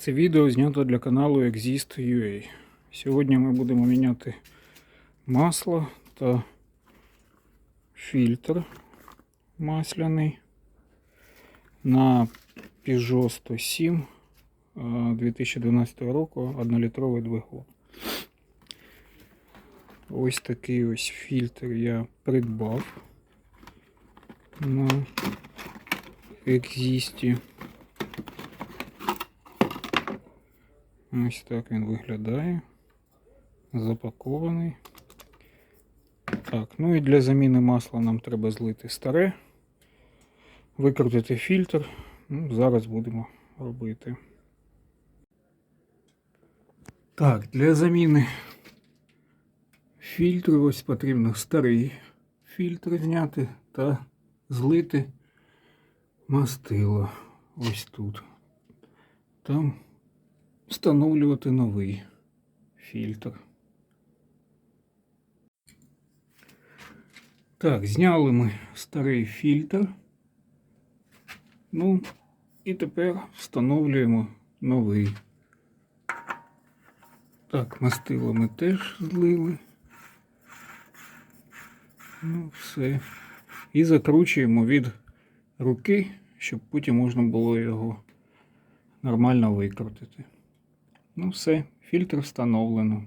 Це відео знято для каналу Exist.ua. Сьогодні ми будемо міняти масло та фільтр масляний на Peugeot 107 е, 2012 року 1-літровий двигун. Ось такий ось фільтр я придбав на Exist. Ось так він виглядає. Запакований. Так, ну і для заміни масла нам треба злити старе, викрутити фільтр. Ну, зараз будемо робити. Так, для заміни фільтру ось потрібно старий фільтр зняти та злити мастило ось тут. Там встановлювати новий фільтр. Так, зняли ми старий фільтр. Ну, і тепер встановлюємо новий. Так, мастило ми теж злили. Ну, все. І закручуємо від руки, щоб потім можна було його нормально викрутити. Ну все, фільтр встановлено.